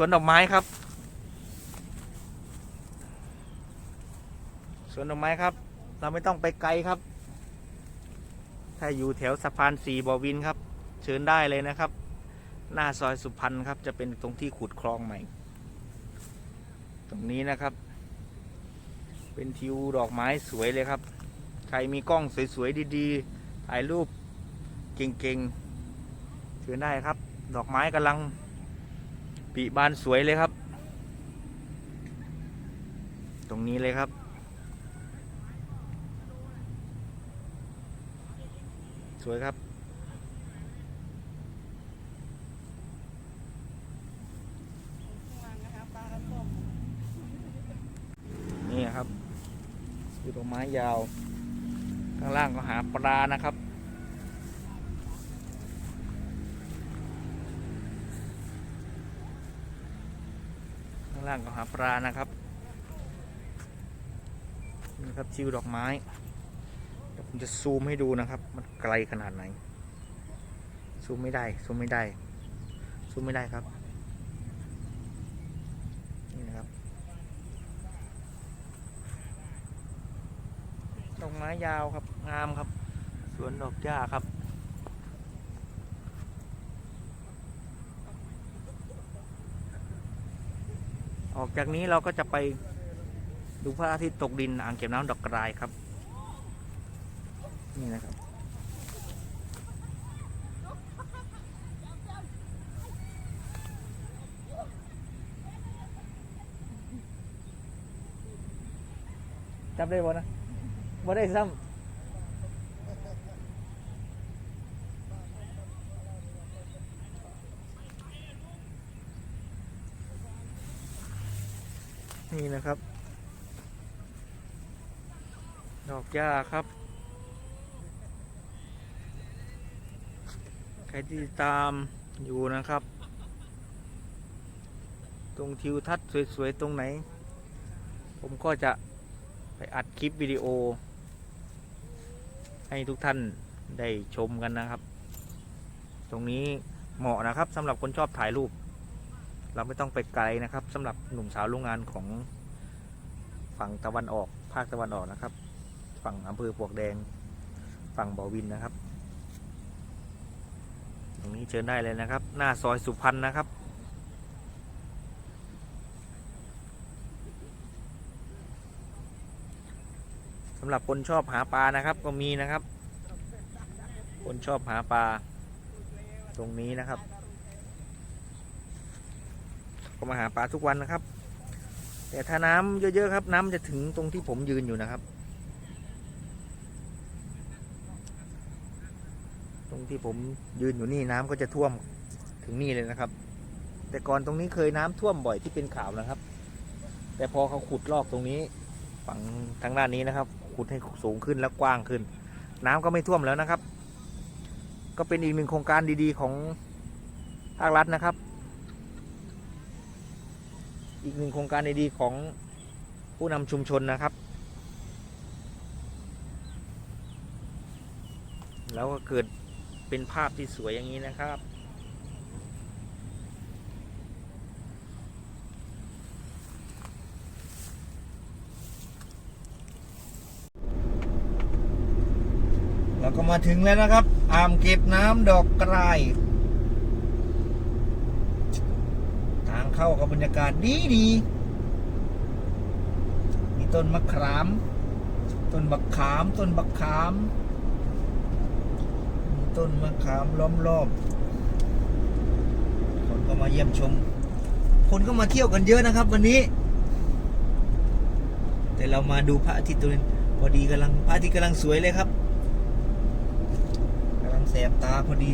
สวนดอกไม้ครับ สวนดอกไม้ครับ เราไม่ต้องไปไกลครับ ถ้าอยู่แถวสะพานสีบอวินครับ เชิญได้เลยนะครับ หน้าซอยสุพรรณครับ จะเป็นตรงที่ขุดคลองใหม่ ตรงนี้นะครับ เป็นทิวดอกไม้สวยเลยครับ ใครมีกล้องสวยๆดีๆถ่ายรูปเก่งๆเชิญได้ครับ ดอกไม้กำลัง ปีบานสวยเลยครับ ตรงนี้เลยครับ สวยครับ นี่ครับคือดอกไม้ยาว ข้างล่างก็หาปลานะครับ ข้าง ล่างก็หาปลานะครับนี่ครับชิวดอกไม้เดี๋ยวผมจะซูมให้ดูนะครับ มันไกลขนาดไหน ซูมไม่ได้ ซูมไม่ได้ ซูมไม่ได้ครับ นี่นะครับ ดอกไม้ยาวครับ งามครับ สวนดอกหญ้าครับ ออกจากนี้เราก็จะไปดูพระอาทิตย์ตกดินอ่างเก็บน้ำดอกกระายครับ นี่นะครับ จับได้บ่นะบ่ได้ซ้ำ นี่นะครับ ดอกหญ้าครับ ใครที่ตามอยู่นะครับ ตรงทิวทัศน์สวยๆ ตรงไหน ผมก็จะไปอัดคลิปวิดีโอ ให้ทุกท่านได้ชมกันนะครับ ตรงนี้เหมาะนะครับสำหรับคนชอบถ่ายรูป เราไม่ต้องไปไกลนะครับสำหรับหนุ่มสาวโรงงานของฝั่งตะวันออกภาคตะวันออกนะครับ ฝั่งอำเภอปวกแดง ฝั่งบ่อวินนะครับ ตรงนี้เชิญได้เลยนะครับ หน้าซอยสุพรรณนะครับสำหรับคนชอบหาปลานะครับ ก็มีนะครับ คนชอบหาปลาตรงนี้นะครับ ก็มาหาปลาทุกวันนะครับ แต่ถ้าน้ำเยอะๆครับ น้ำจะถึงตรงที่ผมยืนอยู่นะครับ ตรงที่ผมยืนอยู่นี่น้ำก็จะท่วมถึงนี่เลยนะครับ แต่ก่อนตรงนี้เคยน้ำท่วมบ่อยที่เป็นข่าวนะครับ แต่พอเขาขุดลอกตรงนี้ฝั่งทางด้านนี้นะครับ ขุดให้สูงขึ้นและกว้างขึ้น น้ำก็ไม่ท่วมแล้วนะครับ ก็เป็นอีกหนึ่งโครงการดีๆของภาครัฐนะครับ อีกหนึ่งโครงการดีๆของผู้นำชุมชนนะครับ แล้วก็เกิดเป็นภาพที่สวยอย่างนี้นะครับเราก็มาถึงแล้วนะครับ อ่างเก็บน้ำดอกกระาย ทางเข้ากับบรรยากาศดีดีมีต้นมะขาม ต้นบักขาม ต้นบักขาม มีต้นมะขามล้อมรอบคนก็มาเยี่ยมชม คนก็มาเที่ยวกันเยอะนะครับ วันนี้ แต่เรามาดูพระอาทิตย์ตัวนี้พอดีกำลังพระอาทิตย์กำลังสวยเลยครับกำลังแสบตาพอดี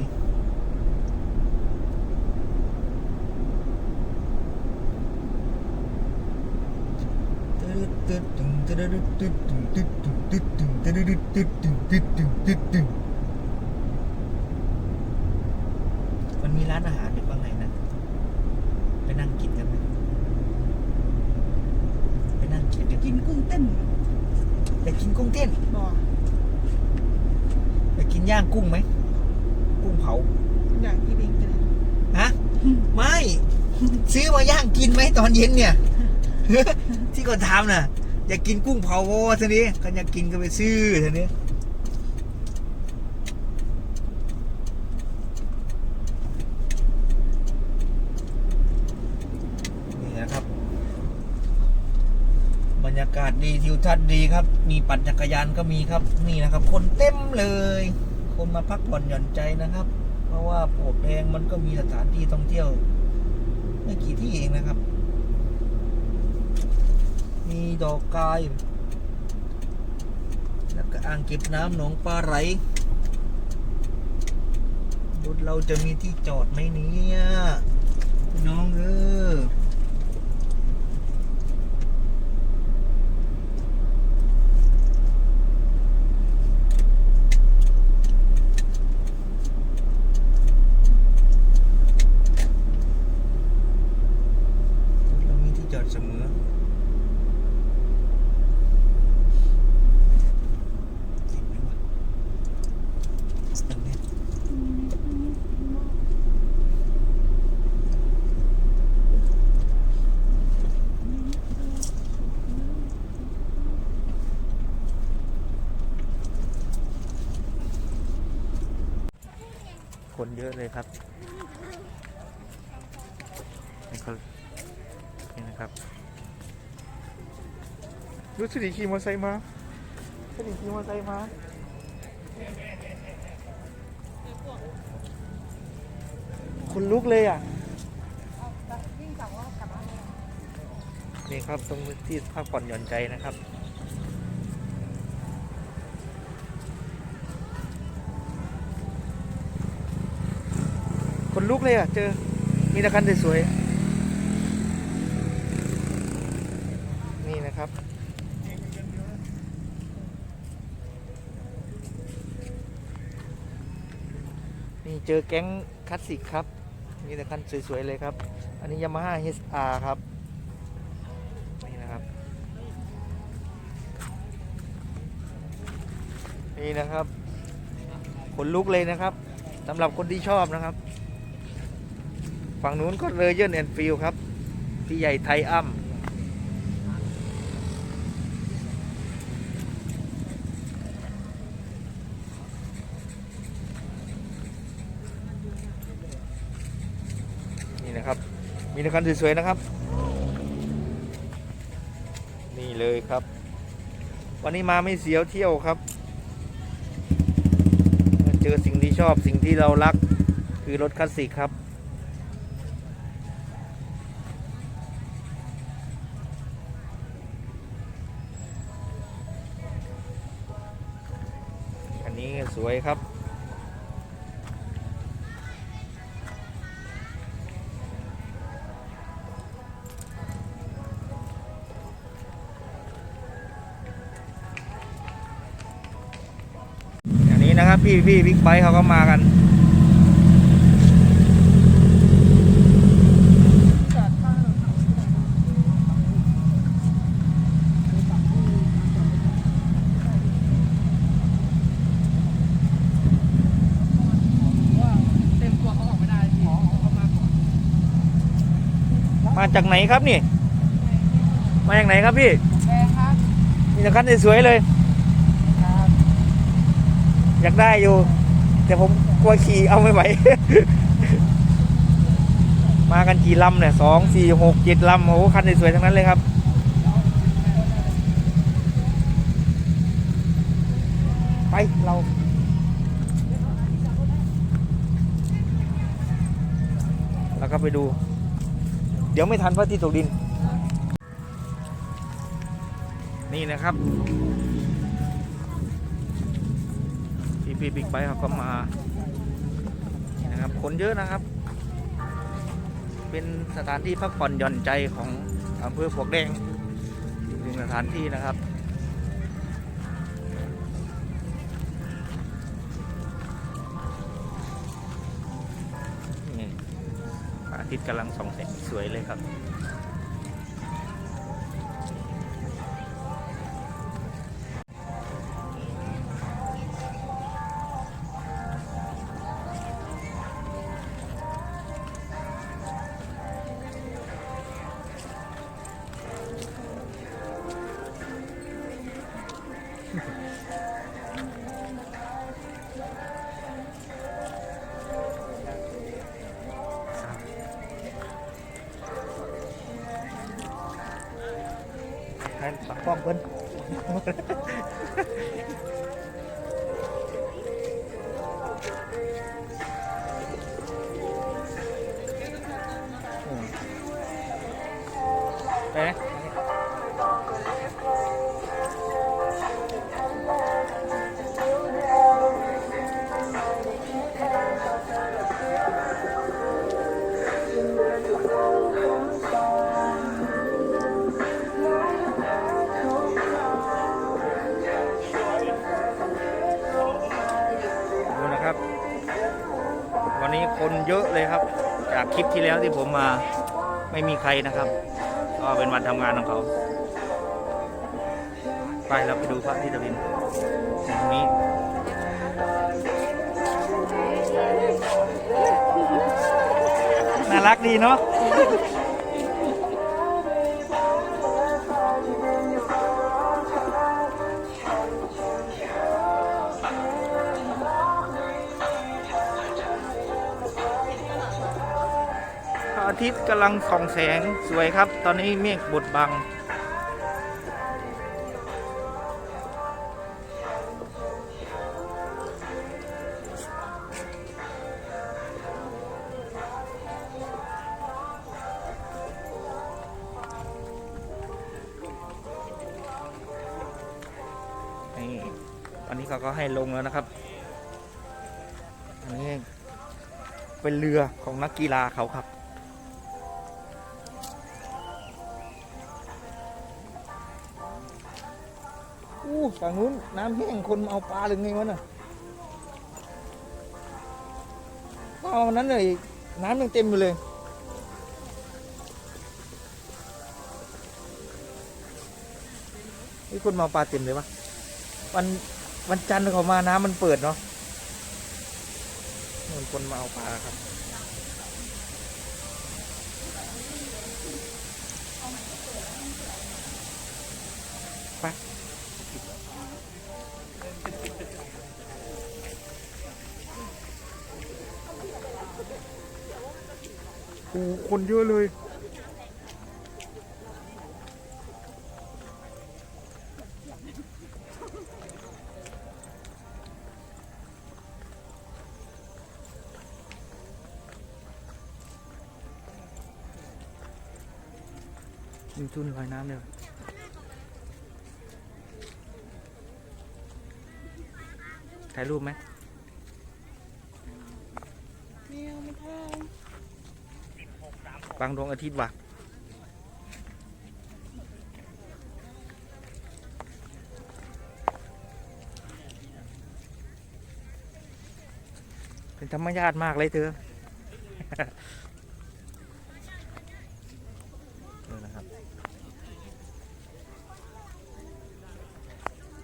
มันมีร้านอาหารอยู่ข้างในนะ ไปนั่งกินกันไหมไปนั่งกินกันกินกุ้งเต้นอยากกินกุ้งเต้นบ่อยากกินย่างกุ้งไหม กุ้งเผา อยากกินเองกันเลยฮะ ไม่ ซื้อมาย่างกินไหมตอนเย็นเนี่ย ที่ก่อนทำน่ะ อยากกินกุ้งเผาโว้ทีนี้ก็อยากกินก็ไปซื้อทีนี้นี่นะครับบรรยากาศดีทิวทัศน์ดีครับ มีปั่นจักรยานก็มีครับ นี่นะครับ คนเต็มเลย คนมาพักผ่อนหย่อนใจนะครับ เพราะว่าโปบแดงมันก็มีสถานที่ท่องเที่ยว ไม่กี่ที่เองนะครับ มีดอกกาย แล้วก็อ่างเก็บน้ำหนองปลาไหลรถเราจะมีที่จอดไหมเนี่ยน้องเออรถเรามีที่จอดเสมอ เห็นไหมวะตรงนี้ คนเยอะเลยครับนี่เขานี่นะครับรู้สึกดีขี่มอเตอร์ไซค์มาสดีขี่มอเตอร์ไซค์มาคนลุกเลยอะนี่ครับตรงที่พักผ่อนหย่อนใจนะครับ นลุกเลยอะ เจอ มีตะคันสวยๆนี่นะครับ นี่เจอแก๊งคลาสสิกครับ มีต่คันสวยๆเลยครับ อันนี้ Yamaha HR ครับ นี่นะครับ นี่นะครับขนลุกเลยนะครับสำหรับคนที่ชอบนะครับ ฝั่งนู้นก็เลยเย r นแอนฟิลครับ พี่ใหญ่ไทยอ้ำนี่นะครับ มีแต่คันสวยๆนะครับ นี่เลยครับ วันนี้มาไม่เสียวเที่ยวครับ เจอสิ่งที่ชอบสิ่งที่เรารักคือรถคลาสสิกครับ สวยครับ อย่างนี้นะครับพี่พี่บิ๊กไบค์เขาก็มากัน เต็มตัวเขาออกไม่ได้พี่เขามาก่อน มา จากไหนครับนี่ มาจากไหนครับพี่แพงครับ มีแต่คันสวยๆเลย ครับอยากได้อยู่ แต่ผมกลัวขี่เอาไม่ไหว มากันกี่ลำเนี่ยสองสี่หกเจ็ดลำโอ้โหคันสวยๆทั้งนั้นเลยครับ ไปเราแล้วก็ไปดู เดี๋ยวไม่ทันพระอาทิตย์ตกดิน นี่นะครับพี่พี่บิ๊กไบค์เขาก็มานี่นะครับคนเยอะนะครับ เป็นสถานที่พักผ่อนหย่อนใจของอำเภอปวกแดงอีกหนึ่งสถานที่นะครับนี่พระอาทิตย์กำลังส่องแสง วยเลยครับ ปักป้องเพิ่น คนเยอะเลยครับ จากคลิปที่แล้วที่ผมมาไม่มีใครนะครับ ก็เป็นวันทำงานของเขา ไปเราไปดูพระที่ตะวินตรงนี้น่ารักดีเนาะ ทิตย์กำลังส่องแสงสวยครับ ตอนนี้เมฆบดบัง นี่อันนี้เขาก็ให้ลงแล้วนะครับ อันนี้เป็นเรือของนักกีฬาเขาครับ ฝั่งนู้นน้ำแห้งคนมาเอาปลาหรือไงวะน่ะปลาวันนั้นเลยน้ำยังเต็มอยู่เลยนี่คนมาเอาปลาเต็มเลยวะวันวันจันทร์เขามาน้ำมันเปิดเนาะนู่นคนมาเอาปลาครับ โอ้คนเยอะเลย มีทุนลอยน้ำเลยถ่ายรูปไหมเนี่ยไม่ใช่ บางดวงอาทิตย์ว่ะเป็นธรรมชาติมากเลยเธอนี่นะครับ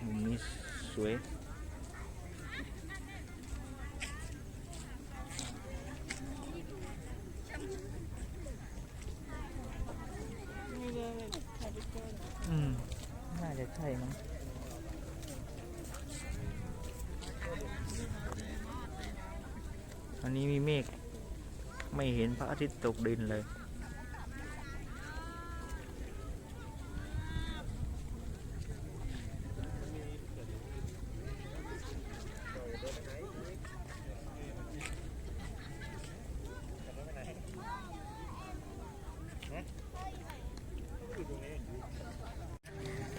มุมนี้สวย มีเลยถ่ายไปเจอ อืม น่าจะใช่มั้ง วันนี้มีเมฆไม่เห็นพระอาทิตย์ตกดินเลย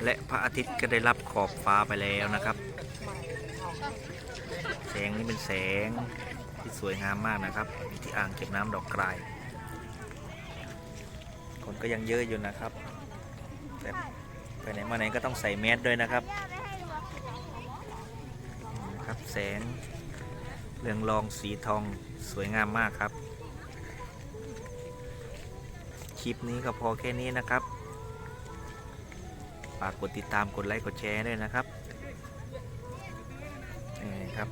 และพระอาทิตย์ก็ได้รับขอบฟ้าไปแล้วนะครับ แสงนี้เป็นแสง ที่สวยงามมากนะครับ ที่อ่างเก็บน้ำดอกกราย คนก็ยังเยอะอยู่นะครับ แต่ไปไหนมาไหนก็ต้องใส่แมสด้วยนะครับครับแสงเรืองรองสีทองสวยงามมากครับ คลิปนี้ก็พอแค่นี้นะครับฝากกดติดตามกดไลค์กดแชร์ด้วยนะครับนี่ครับ